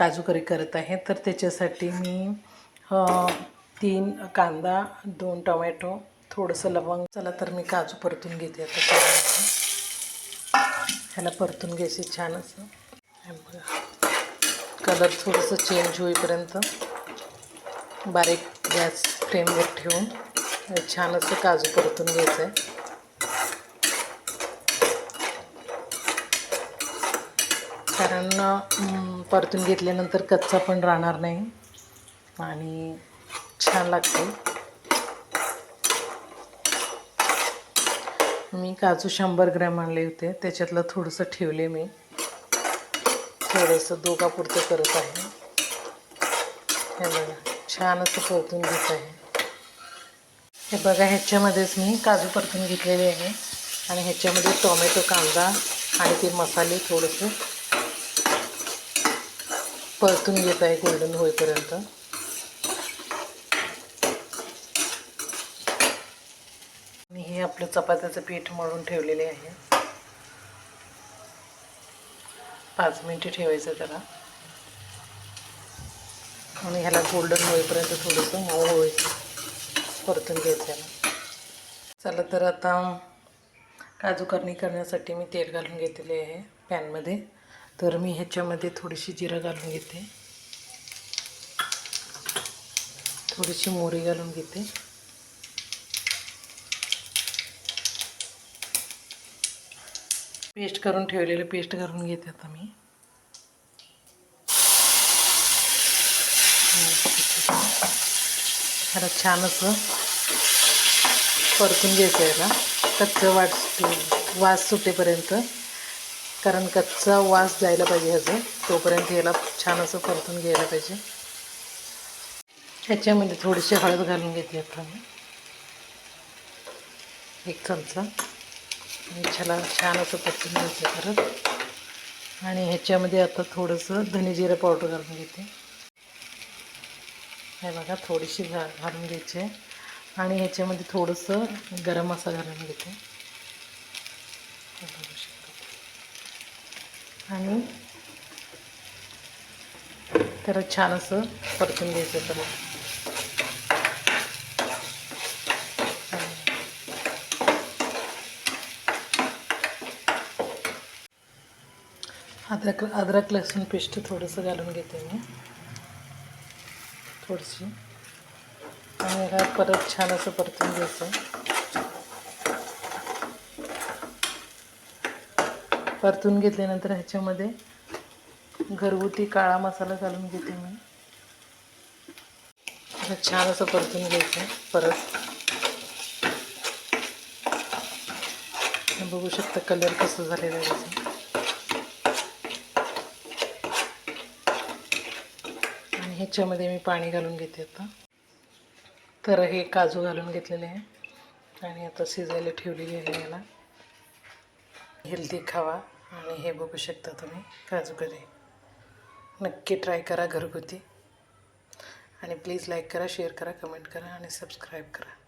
काजू करी करत आहे. तर त्याच्यासाठी मी तीन कांदा दोन टोमॅटो थोडंसं लवंग चला तर मी काजू परतून घेते आता ह्याला परतून घ्यायचे छान असं. बघा. कलर थोडंसं चेंज होईपर्यंत बारीक गॅस फ्लेमवर ठेवून छान असं काजू परतून घ्यायचं आहे कारण परतून घेतल्यानंतर कच्चा पण राहणार नाही. आणि छान लागते. मी काजू शंभर ग्रॅम आणले होते. त्याच्यातलं थोडंसं ठेवले मी. थोडंसं दोघापुरतं करत आहे. हे बघा छान असं परतून घेत आहे. हे बघा ह्याच्यामध्येच मी काजू परतून घेतलेले आहे. आणि ह्याच्यामध्ये टोमॅटो कांदा आणि ते मसाले थोडंसं परतून घेत आहे गोल्डन होईपर्यंत. आणि हे आपलं चपात्याचं पीठ मळून ठेवलेले आहे. पाच मिनटे ठेवायचं त्याला आणि ह्याला गोल्डन होईपर्यंत थोडंसं मऊ व्हायचं परतून घ्यायचं चला तर आता काजू करणी करण्यासाठी मी तेल घालून घेतलेले आहे पॅनमध्ये. तर मी ह्याच्यामध्ये थोडीशी जिरं घालून घेते. थोडीशी मोरी घालून घेते. पेस्ट करून ठेवलेलं पेस्ट घालून घेते आता मी. ह्याला छान असं परतून घ्यायचं याला. कच्चं वाट वास सुटेपर्यंत. कारण कच्चा वास जायला पाहिजे ह्याचं. तोपर्यंत याला छान असं परतून घ्यायला पाहिजे. ह्याच्यामध्ये थोडीशी हळद घालून घेतली आता मी एक चमचा. ह्याला छान असं परतून घ्यायचं परत. आणि ह्याच्यामध्ये आता थोडंसं धनेजिरं पावडर घालून घेते. हे बघा थोडीशी घा घालून घ्यायची आहे. आणि ह्याच्यामध्ये थोडंसं गरम मसाला घालून घेते हे बघू शकता आणि त्याला छान असं परतून घ्यायचं त्याला. अद्रक अद्रक लसूण पेस्ट थोडंसं घालून घेते मी. थोडीशी. आणि ह्याला परत छान असं परतून घ्यायचं. परतून घेतल्यानंतर ह्याच्यामध्ये घरगुती काळा मसाला घालून घेते मी. आता छान असं परतून घ्यायचं परत. बघू शकता कलर कसं झालेला आहे त्याचं. आणि ह्याच्यामध्ये मी पाणी घालून घेते आता. तर हे काजू घालून घेतलेले आहे. आणि आता शिजायला ठेवलेली आहे याला. हेल्दी खावा आणि हे बघू शकता तुम्ही. काजू करी. नक्की ट्राय करा घरगुती. आणि प्लीज लाईक करा शेअर करा कमेंट करा आणि सबस्क्राईब करा.